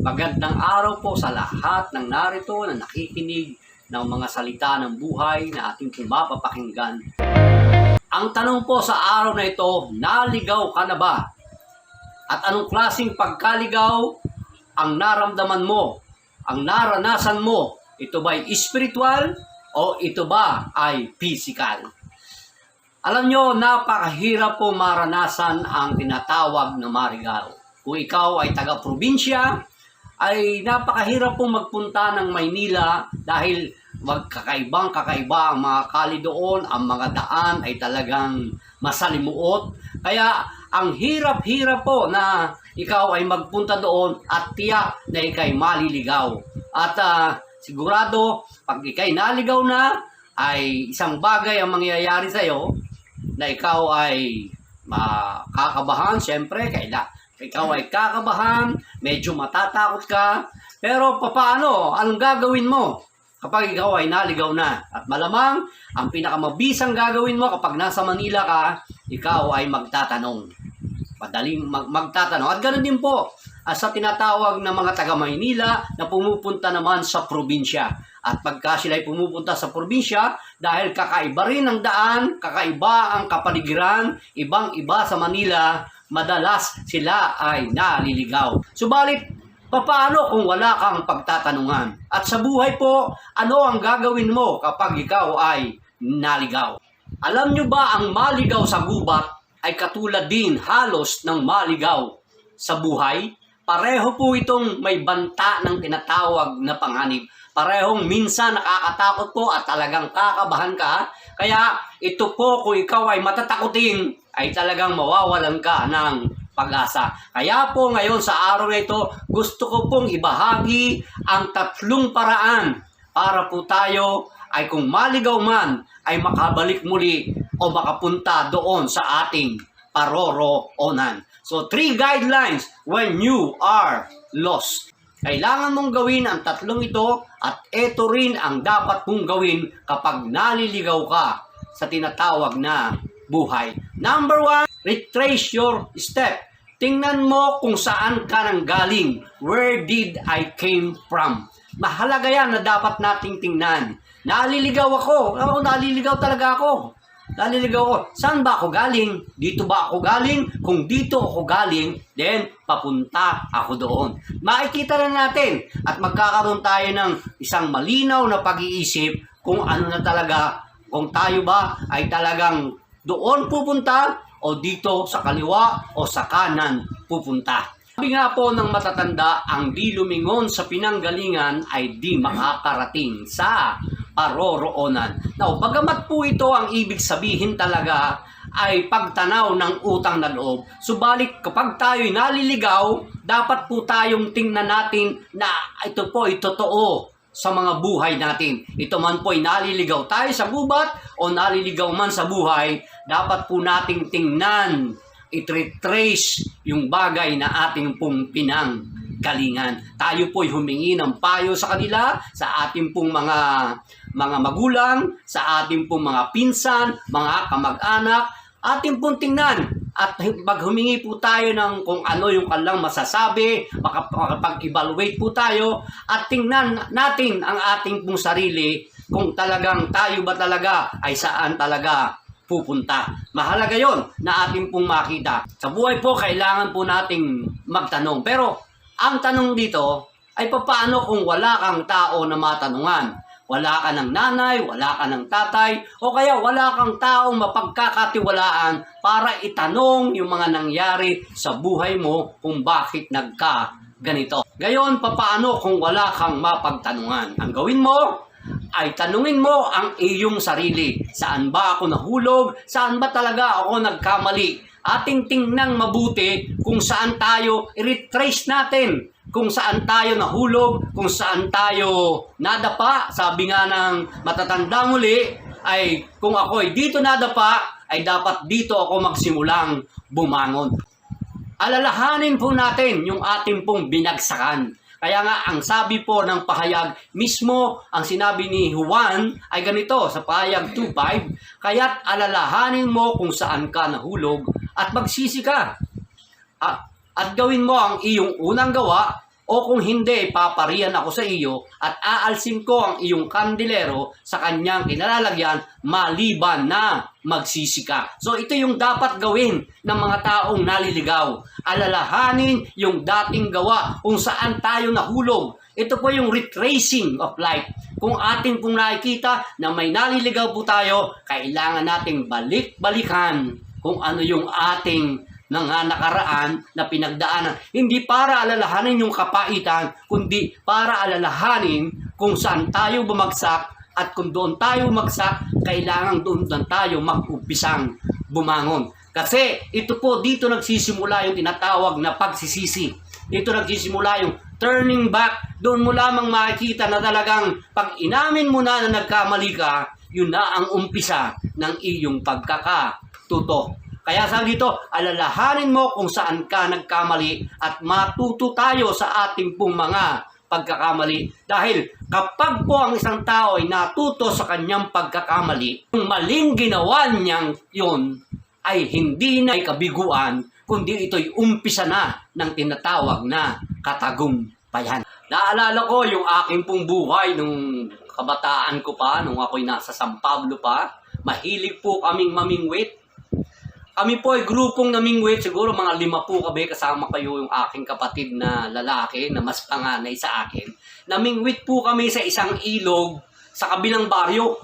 Magandang araw po sa lahat ng narito na nakikinig ng mga salita ng buhay na ating pumapapakinggan. Ang tanong po sa araw na ito, naligaw ka na ba? At anong klaseng pagkaligaw ang naramdaman mo? Ang naranasan mo? Ito ba ay spiritual o ito ba ay physical? Alam nyo, napakahirap po maranasan ang tinatawag na marigaw. Kung ikaw ay taga-probinsya, ay napakahirap pong magpunta ng Maynila dahil magkakaibang kakaiba ang mga kali doon, ang mga daan ay talagang masalimuot. Kaya ang hirap-hirap po na ikaw ay magpunta doon at tiyak na ikay maliligaw. At ah, sigurado, pag ikay naligaw na, ay isang bagay ang mangyayari sa iyo na ikaw ay makakabahan, syempre, kaila, ikaw ay kakabahan, medyo matatakot ka, pero papaano? Anong gagawin mo kapag ikaw ay naligaw na? At malamang, ang pinakamabisang gagawin mo kapag nasa Manila ka, ikaw ay magtatanong. Madaling mag- magtatanong. At ganoon din po ah, sa tinatawag ng mga taga Maynila na pumupunta naman sa probinsya. At pagka sila ay pumupunta sa probinsya, dahil kakaiba rin ang daan, kakaiba ang kapaligiran, ibang-iba sa Manila, madalas sila ay naliligaw. Subalit, papaano kung wala kang pagtatanungan? At sa buhay po, ano ang gagawin mo kapag ikaw ay naligaw? Alam nyo ba ang maligaw sa gubat ay katulad din halos ng maligaw sa buhay? Pareho po itong may banta ng tinatawag na panganib. Parehong minsan nakakatakot po at talagang kakabahan ka. Kaya ito po kung ikaw ay matatakutin, ay talagang mawawalan ka ng pag-asa. Kaya po ngayon sa araw na ito, gusto ko pong ibahagi ang tatlong paraan para po tayo ay kung maligaw man ay makabalik muli o makapunta doon sa ating paroroonan. So, three guidelines when you are lost. Kailangan mong gawin ang tatlong ito at ito rin ang dapat mong gawin kapag naliligaw ka sa tinatawag na buhay. Number one, retrace your step. Tingnan mo kung saan ka nang galing. Where did I came from? Mahalaga yan na dapat nating tingnan. Naliligaw ako. Ako, naliligaw talaga ako. Naliligaw ako. Saan ba ako galing? Dito ba ako galing? Kung dito ako galing, then papunta ako doon. Makikita na natin at magkakaroon tayo ng isang malinaw na pag-iisip kung ano na talaga, kung tayo ba ay talagang doon pupunta o dito sa kaliwa o sa kanan pupunta. Sabi nga po ng matatanda, ang di lumingon sa pinanggalingan ay di makakarating sa paroroonan. Now, bagamat po ito ang ibig sabihin talaga ay pagtanaw ng utang na loob. Subalit kapag tayo'y naliligaw, dapat po tayong tingnan natin na ito po ay totoo sa mga buhay natin. Ito man po ay naliligaw tayo sa gubat o naliligaw man sa buhay, dapat po nating tingnan, i-trace yung bagay na ating pong pinang galingan. Tayo po'y humingi ng payo sa kanila, sa ating pong mga mga magulang, sa ating pong mga pinsan, mga kamag-anak, ating pong tingnan at pag humingi po tayo ng kung ano yung kanilang masasabi, makap- makapag-evaluate po tayo at tingnan natin ang ating pong sarili kung talagang tayo ba talaga ay saan talaga pupunta. Mahalaga yon na ating pong makita. Sa buhay po, kailangan po nating magtanong. Pero ang tanong dito ay paano kung wala kang tao na matanungan? Wala ka ng nanay, wala ka ng tatay, o kaya wala kang taong mapagkakatiwalaan para itanong yung mga nangyari sa buhay mo kung bakit nagka ganito. Gayon, papaano kung wala kang mapagtanungan? Ang gawin mo, ay tanungin mo ang iyong sarili. Saan ba ako nahulog? Saan ba talaga ako nagkamali? Ating tingnan mabuti kung saan tayo, i-retrace natin kung saan tayo nahulog, kung saan tayo nadapa. Sabi nga ng matatanda muli, ay kung ako ay dito nadapa, ay dapat dito ako magsimulang bumangon. Alalahanin po natin yung ating pong binagsakan. Kaya nga, ang sabi po ng pahayag, mismo ang sinabi ni Juan ay ganito sa pahayag 2.5, kaya't alalahanin mo kung saan ka nahulog at magsisi ka. At, at gawin mo ang iyong unang gawa O kung hindi, paparian ako sa iyo at aalsin ko ang iyong kandilero sa kanyang kinalalagyan maliban na magsisika. So ito yung dapat gawin ng mga taong naliligaw. Alalahanin yung dating gawa kung saan tayo nahulog. Ito po yung retracing of life. Kung ating pong nakikita na may naliligaw po tayo, kailangan nating balik-balikan kung ano yung ating ng ah, nakaraan na pinagdaanan. Hindi para alalahanin yung kapaitan, kundi para alalahanin kung saan tayo bumagsak at kung doon tayo bumagsak, kailangan doon lang tayo mag-umpisang bumangon. Kasi ito po, dito nagsisimula yung tinatawag na pagsisisi. Dito nagsisimula yung turning back. Doon mo lamang makikita na talagang pag inamin mo na na nagkamali ka, yun na ang umpisa ng iyong pagkakatuto. Kaya sabi dito, alalahanin mo kung saan ka nagkamali at matuto tayo sa ating pong mga pagkakamali. Dahil kapag po ang isang tao ay natuto sa kanyang pagkakamali, yung maling ginawa niyang yun ay hindi na kabiguan, kundi ito'y umpisa na ng tinatawag na katagumpayan. Naalala ko yung aking pong buhay nung kabataan ko pa, nung ako'y nasa San Pablo pa. Mahilig po kaming mamingwit. Kami po ay grupong namingwit, siguro mga lima po kami, kasama kayo yung aking kapatid na lalaki na mas panganay sa akin. Namingwit po kami sa isang ilog sa kabilang baryo.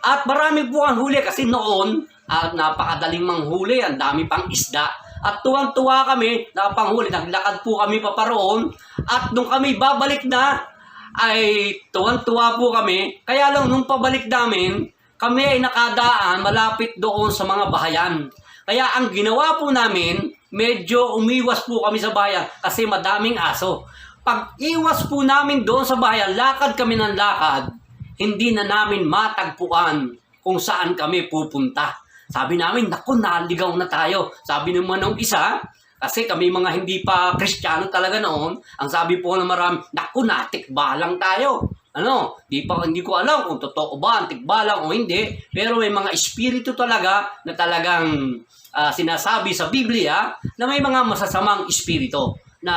At marami po ang huli kasi noon, at napakadaling manghuli, ang dami pang isda. At tuwang-tuwa kami, napanghuli, naglakad po kami paparoon. At nung kami babalik na, ay tuwang-tuwa po kami. Kaya lang nung pabalik namin, kami ay nakadaan malapit doon sa mga bahayan. Kaya ang ginawa po namin, medyo umiwas po kami sa bayan kasi madaming aso. Pag iwas po namin doon sa bayan, lakad kami ng lakad, hindi na namin matagpuan kung saan kami pupunta. Sabi namin, naku, naligaw na tayo. Sabi naman ng isa, kasi kami mga hindi pa kristyano talaga noon, ang sabi po ng marami, naku, natikbalang tayo. Ano, di pa hindi ko alam kung totoo ba ang tikbalang o hindi, pero may mga espiritu talaga na talagang ah, sinasabi sa Biblia na may mga masasamang espiritu na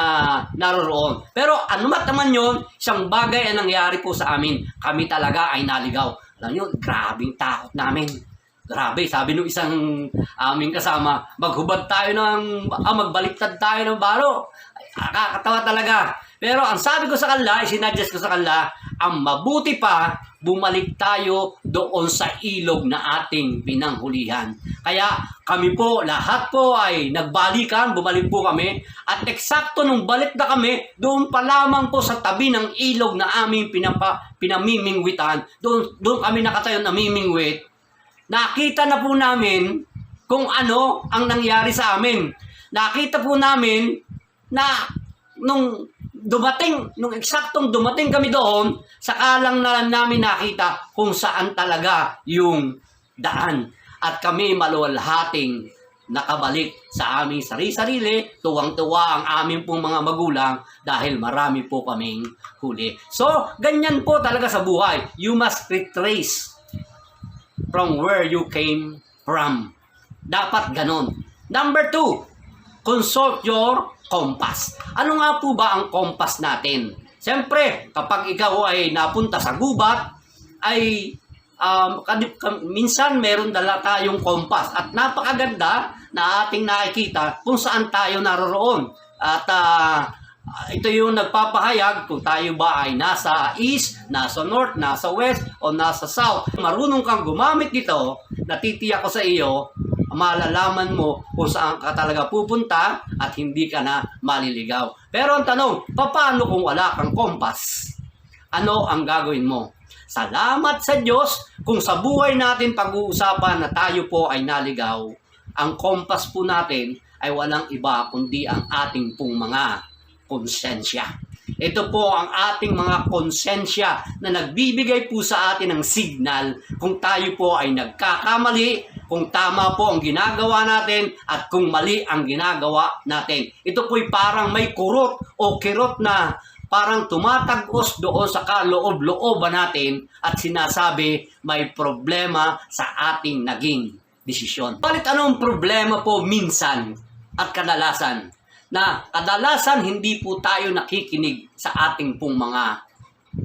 naroroon. Pero ano mat naman yun, isang bagay ang nangyari po sa amin. Kami talaga ay naligaw. Alam nyo, grabing takot namin. Grabe, sabi nung isang aming kasama, maghubad tayo ng, ah, magbaliktad tayo ng baro. Ay, Nakakatawa talaga. Pero ang sabi ko sa kanila, isinadjust ko sa kanila, ang mabuti pa, bumalik tayo doon sa ilog na ating pinanghulihan. Kaya kami po, lahat po ay nagbalikan, bumalik po kami. At eksakto nung balik na kami, doon pa lamang po sa tabi ng ilog na aming pinapa, pinamimingwitan, doon, doon kami nakatayo namimingwit, nakita na po namin kung ano ang nangyari sa amin. Nakita po namin na nung dumating, nung eksaktong dumating kami doon, saka lang na namin nakita kung saan talaga yung daan. At kami maluwalhating nakabalik sa aming sarili-sarili, tuwang-tuwa ang aming pong mga magulang dahil marami po kaming huli. So, ganyan po talaga sa buhay. You must retrace from where you came from. Dapat ganon. Number two, consult your compass. Ano nga po ba ang compass natin? Siyempre, kapag ikaw ay napunta sa gubat, ay um, minsan meron dala tayong compass at napakaganda na ating nakikita kung saan tayo naroroon. At ah, ito yung nagpapahayag kung tayo ba ay nasa east, nasa north, nasa west, o nasa south. Marunong kang gumamit dito, natitiyak ko sa iyo, malalaman mo kung saan ka talaga pupunta at hindi ka na maliligaw. Pero ang tanong, paano kung wala kang kompas? Ano ang gagawin mo? Salamat sa Diyos kung sa buhay natin pag-uusapan na tayo po ay naligaw. Ang kompas po natin ay walang iba kundi ang ating pong mga konsensya. Ito po ang ating mga konsensya na nagbibigay po sa atin ng signal kung tayo po ay nagkakamali, kung tama po ang ginagawa natin at kung mali ang ginagawa natin. Ito po'y parang may kurot o kirot na parang tumatagos doon sa kaloob-looban natin at sinasabi may problema sa ating naging desisyon. Balit anong problema po minsan at kadalasan? Na kadalasan hindi po tayo nakikinig sa ating pong mga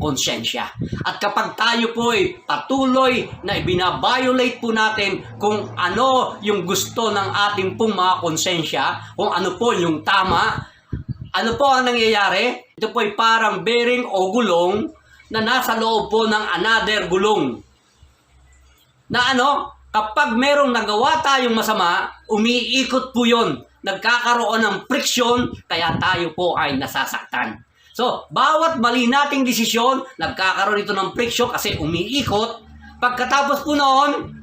konsensya. At kapag tayo po ay patuloy na ibinabiolate po natin kung ano yung gusto ng ating pong mga konsensya, kung ano po yung tama, ano po ang nangyayari? Ito po ay parang bearing o gulong na nasa loob po ng another gulong. Na ano, kapag merong nagawa tayong masama, umiikot po yon. Nagkakaroon ng friction, kaya tayo po ay nasasaktan. So, bawat mali nating desisyon, nagkakaroon ito ng friction kasi umiikot. Pagkatapos po noon,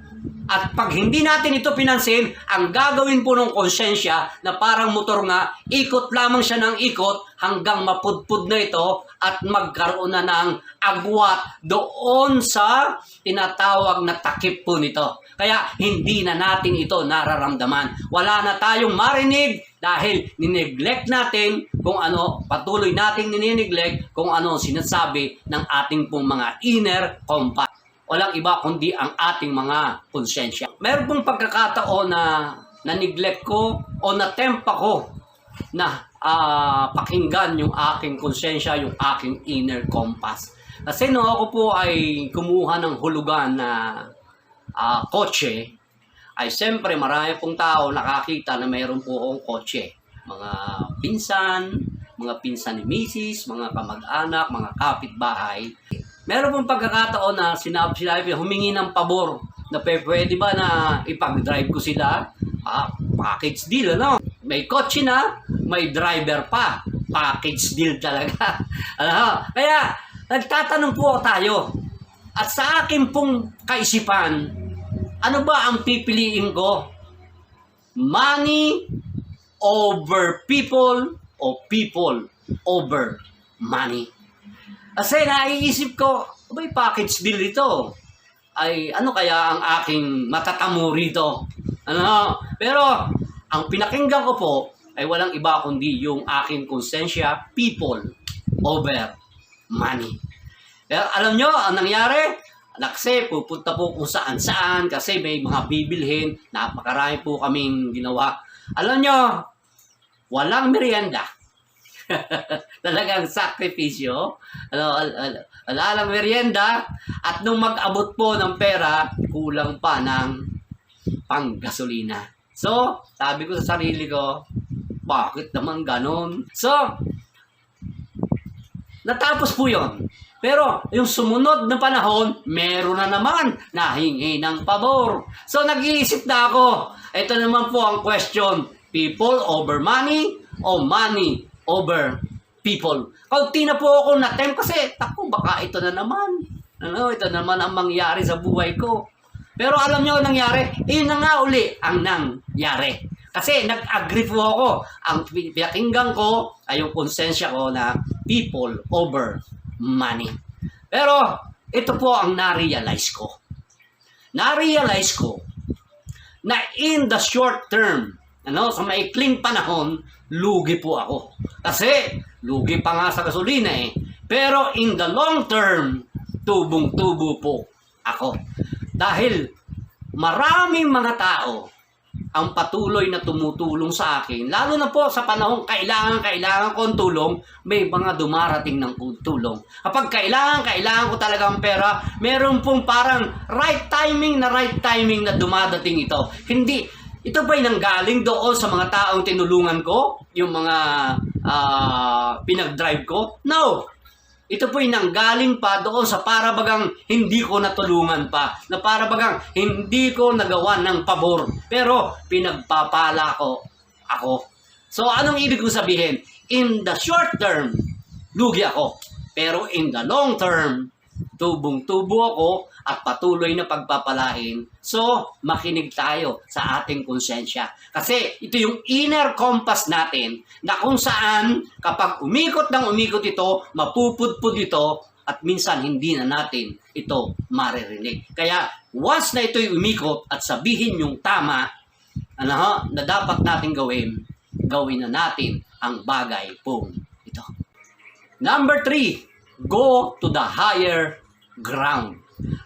at pag hindi natin ito pinansin, ang gagawin po ng konsensya na parang motor nga, ikot lamang siya ng ikot hanggang mapudpud na ito at magkaroon na ng agwat doon sa tinatawag na takip po nito. Kaya hindi na natin ito nararamdaman. Wala na tayong marinig dahil nineglect natin kung ano, patuloy nating ninineglect kung ano sinasabi ng ating pong mga inner compass walang iba kundi ang ating mga konsensya. Meron pong pagkakataon na na-neglect ko o na-tempa ko na ah, pakinggan yung aking konsensya, yung aking inner compass. Kasi nung ako po ay kumuha ng hulugan na ah, kotse, ay siyempre marami pong tao nakakita na mayroon po akong kotse. Mga pinsan, mga pinsan ni misis, mga kamag-anak, mga kapitbahay. Meron pong pagkakataon na sinabi sila humingi ng pabor na pwede ba na ipag-drive ko sila? Ah, package deal, ano? May kotse na, may driver pa. Package deal talaga. ano? Kaya, nagtatanong po tayo. At sa akin pong kaisipan, ano ba ang pipiliin ko? Money over people o people over money? Kasi naiisip ko, may package deal ito. Ay, ano kaya ang aking matatamo rito? Ano? Pero, ang pinakinggan ko po, ay walang iba kundi yung aking konsensya, people over money. Pero alam nyo, ang nangyari, Nakse, pupunta po kung saan saan kasi may mga bibilhin. Napakarami po kaming ginawa. Alam nyo, walang merienda. Talagang sakripisyo. Ano, al- al- merienda. At nung mag-abot po ng pera, kulang pa ng panggasolina. So, sabi ko sa sarili ko, bakit naman ganon? So, natapos po yon. Pero yung sumunod na panahon, meron na naman nahingi ng pabor. So nag-iisip na ako. Ito naman po ang question. People over money o money over people? Kaunti na po ako na-tempt kasi, tako, baka ito na naman. Ano, ito naman ang mangyari sa buhay ko. Pero alam nyo ang nangyari? Iyon na nga uli ang nangyari. Kasi nag-agree po ako. Ang pinakinggan ko ay yung konsensya ko na people over money. Pero ito po ang na-realize ko. Na-realize ko na in the short term, ano, sa maikling panahon, lugi po ako. Kasi lugi pa nga sa gasolina eh. Pero in the long term, tubong-tubo po ako. Dahil maraming mga tao ang patuloy na tumutulong sa akin, lalo na po sa panahong kailangan, kailangan kong tulong, may mga dumarating ng tulong. Kapag kailangan, kailangan ko talaga ang pera, meron pong parang right timing na right timing na dumadating ito. Hindi, ito ba'y nanggaling doon sa mga taong tinulungan ko? Yung mga ah, pinag-drive ko? No! Ito po'y nanggaling pa doon sa parabagang hindi ko natulungan pa. Na parabagang hindi ko nagawa ng pabor. Pero pinagpapala ko ako. So anong ibig kong sabihin? In the short term, lugi ako. Pero in the long term, tubong-tubo ako at patuloy na pagpapalain. So, makinig tayo sa ating konsensya. Kasi ito yung inner compass natin na kung saan kapag umikot ng umikot ito, mapupudpud ito at minsan hindi na natin ito maririnig. Kaya once na ito'y umikot at sabihin yung tama ano, ho, na dapat natin gawin, gawin na natin ang bagay pong ito. Number three, go to the higher ground.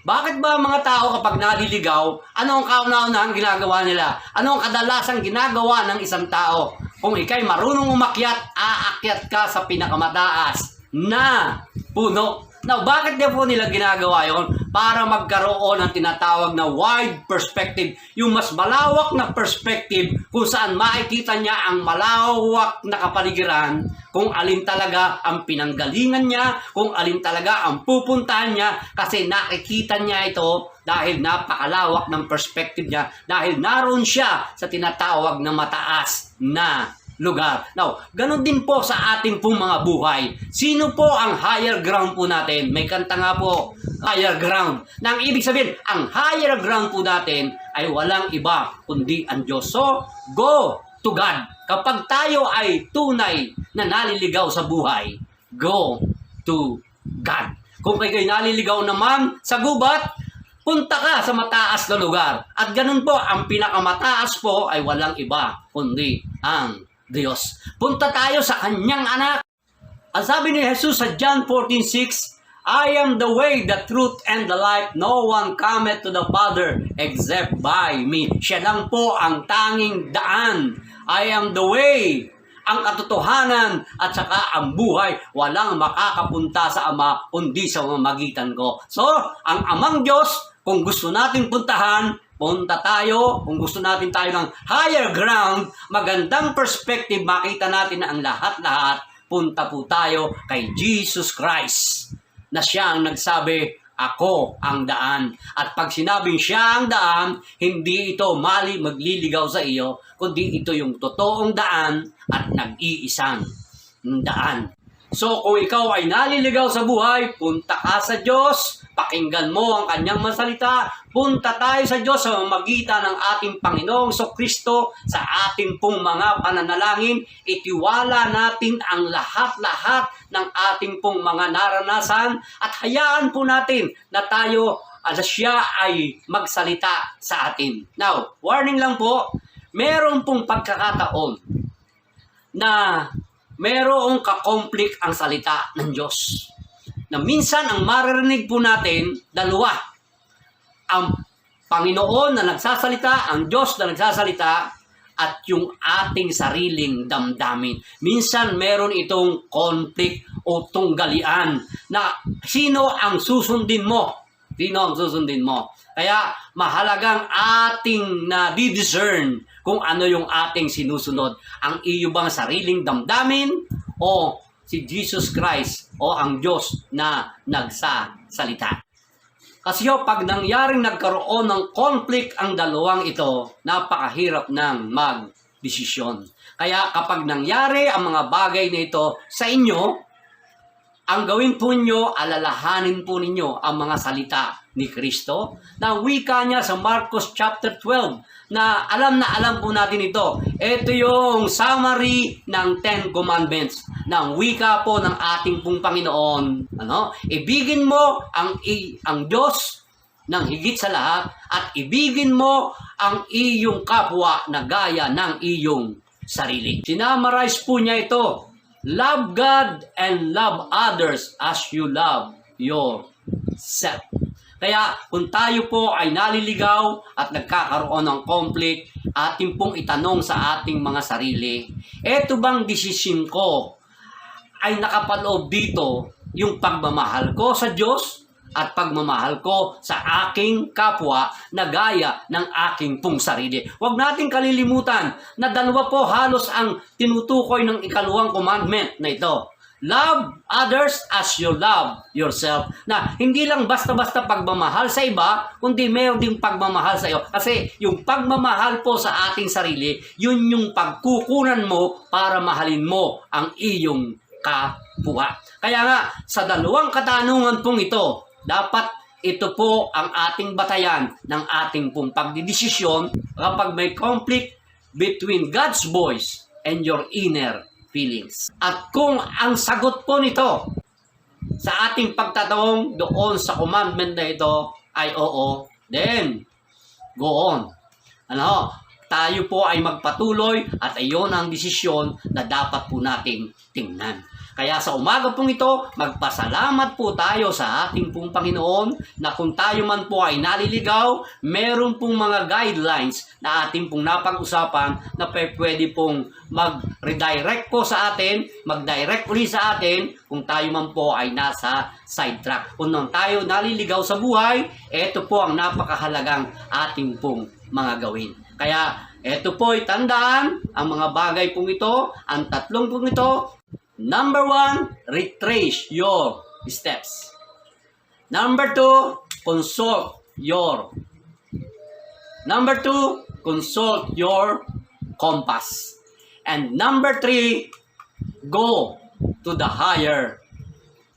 Bakit ba mga tao kapag naliligaw, ano ang kauna-unahang ginagawa nila? Ano ang kadalasang ginagawa ng isang tao? kung ikay marunong umakyat, aakyat ka sa pinakamataas na puno. Now, bakit niya po nila ginagawa yon? Para magkaroon ng tinatawag na wide perspective. Yung mas malawak na perspective kung saan makikita niya ang malawak na kapaligiran, kung alin talaga ang pinanggalingan niya, kung alin talaga ang pupuntahan niya, kasi nakikita niya ito dahil napakalawak ng perspective niya, dahil naroon siya sa tinatawag na mataas na lugar. Now, ganun din po sa ating pong mga buhay. Sino po ang higher ground po natin? May kanta nga po, higher ground. Nang ibig sabihin, ang higher ground po natin ay walang iba kundi ang Diyos. So, go to God. Kapag tayo ay tunay na naliligaw sa buhay, go to God. Kung kayo naliligaw naman sa gubat, punta ka sa mataas na lugar. At ganun po, ang pinakamataas po ay walang iba kundi ang Diyos. Punta tayo sa kanyang anak. Ang sabi ni Jesus sa John 14:6, I am the way, the truth, and the life. No one cometh to the Father except by me. Siya lang po ang tanging daan. I am the way, ang katotohanan at saka ang buhay. Walang makakapunta sa Ama kundi sa mamagitan ko. So, ang Amang Diyos, kung gusto nating puntahan, punta tayo. Kung gusto natin tayo ng higher ground, magandang perspective, makita natin na ang lahat-lahat, punta po tayo kay Jesus Christ na siya ang nagsabi, ako ang daan. At pag sinabing siya ang daan, hindi ito mali magliligaw sa iyo, kundi ito yung totoong daan at nag-iisang daan. So kung ikaw ay naliligaw sa buhay, punta ka sa Diyos, pakinggan mo ang kanyang masalita, punta tayo sa Diyos sa magitan ng ating Panginoong So Kristo sa ating pong mga pananalangin, itiwala natin ang lahat-lahat ng ating pong mga naranasan at hayaan po natin na tayo at siya ay magsalita sa atin. Now, warning lang po, meron pong pagkakataon na merong kakomplik ang salita ng Diyos. Na minsan ang maririnig po natin, dalawa. Ang Panginoon na nagsasalita, ang Diyos na nagsasalita, at yung ating sariling damdamin. Minsan meron itong conflict o tunggalian na sino ang susundin mo? Sino ang susundin mo? Kaya mahalagang ating na di-discern kung ano yung ating sinusunod. Ang iyo bang sariling damdamin o si Jesus Christ o ang Diyos na nagsasalita. Kasi pag nangyaring nagkaroon ng conflict ang dalawang ito, napakahirap ng magdesisyon. Kaya kapag nangyari ang mga bagay na ito sa inyo, ang gawin po nyo, alalahanin po ninyo ang mga salita ni Kristo na wika niya sa Marcos chapter 12 na alam na alam po natin ito. Ito yung summary ng Ten Commandments ng wika po ng ating pong Panginoon. Ano? Ibigin mo ang, ang Diyos ng higit sa lahat at ibigin mo ang iyong kapwa na gaya ng iyong sarili. Sinamarize po niya ito. Love God and love others as you love yourself. Kaya kung tayo po ay naliligaw at nagkakaroon ng conflict, ating pong itanong sa ating mga sarili, eto bang desisyon ko ay nakapaloob dito yung pagmamahal ko sa Diyos at pagmamahal ko sa aking kapwa na gaya ng aking pong sarili. Huwag nating kalilimutan na dalawa po halos ang tinutukoy ng ikaluwang commandment na ito. Love others as you love yourself. Na hindi lang basta-basta pagmamahal sa iba, kundi mayroon ding pagmamahal sa iyo. Kasi yung pagmamahal po sa ating sarili, yun yung pagkukunan mo para mahalin mo ang iyong kapwa. Kaya nga, sa dalawang katanungan pong ito, dapat ito po ang ating batayan ng ating pong pagdidesisyon kapag may conflict between God's voice and your inner feelings. At kung ang sagot po nito sa ating pagtatanong doon sa commandment na ito ay oo, then go on. Ano? Tayo po ay magpatuloy at ayon ang desisyon na dapat po nating tingnan. Kaya sa umaga pong ito, magpasalamat po tayo sa ating pong Panginoon na kung tayo man po ay naliligaw, meron pong mga guidelines na ating pong napag-usapan na pwede pong mag-redirect po sa atin, mag-direct uli sa atin kung tayo man po ay nasa sidetrack. Kung nang tayo naliligaw sa buhay, ito po ang napakahalagang ating pong mga gawin. Kaya ito po ay tandaan ang mga bagay pong ito, ang tatlong pong ito. Number one, retrace your steps. Number two, consult your. Number two, consult your compass. And number three, go to the higher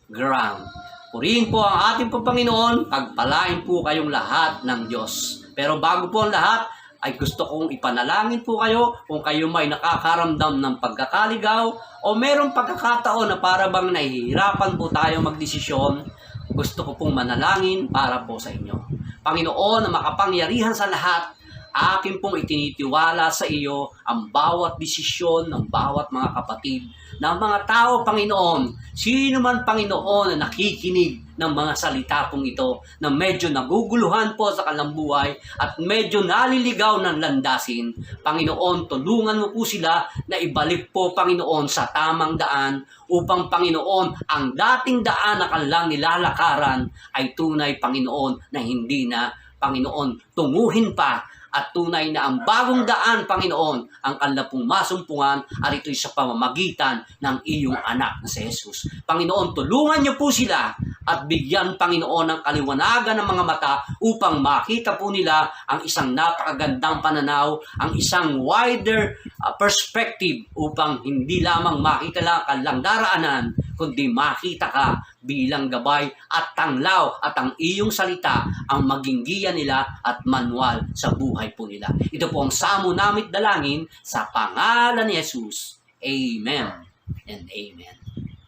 ground. Purihin po ang ating po Panginoon, pagpalain po kayong lahat ng Diyos. Pero bago po ang lahat, ay gusto kong ipanalangin po kayo kung kayo may nakakaramdam ng pagkakaligaw o merong pagkakataon na para bang nahihirapan po tayo magdesisyon, gusto ko pong manalangin para po sa inyo. Panginoon na makapangyarihan sa lahat, akin pong itinitiwala sa iyo ang bawat desisyon ng bawat mga kapatid ng mga tao, Panginoon. Sino man, Panginoon, na nakikinig ng mga salita pong ito na medyo naguguluhan po sa kanilang buhay at medyo naliligaw ng landasin. Panginoon, tulungan mo po sila na ibalik po, Panginoon, sa tamang daan upang, Panginoon, ang dating daan na kanilang nilalakaran ay tunay, Panginoon, na hindi na, Panginoon, tunguhin pa at tunay na ang bagong daan, Panginoon, ang kanila pong masumpungan at ito'y sa pamamagitan ng iyong anak na si Jesus. Panginoon, tulungan niyo po sila at bigyan, Panginoon, ng kaliwanagan ng mga mata upang makita po nila ang isang napakagandang pananaw, ang isang wider uh, perspective upang hindi lamang makita lang ang daraanan, kundi makita ka bilang gabay at tanglaw at ang iyong salita ang maging giya nila at manual sa buhay po nila. Ito po ang samo namit dalangin sa pangalan ni Jesus. Amen and Amen.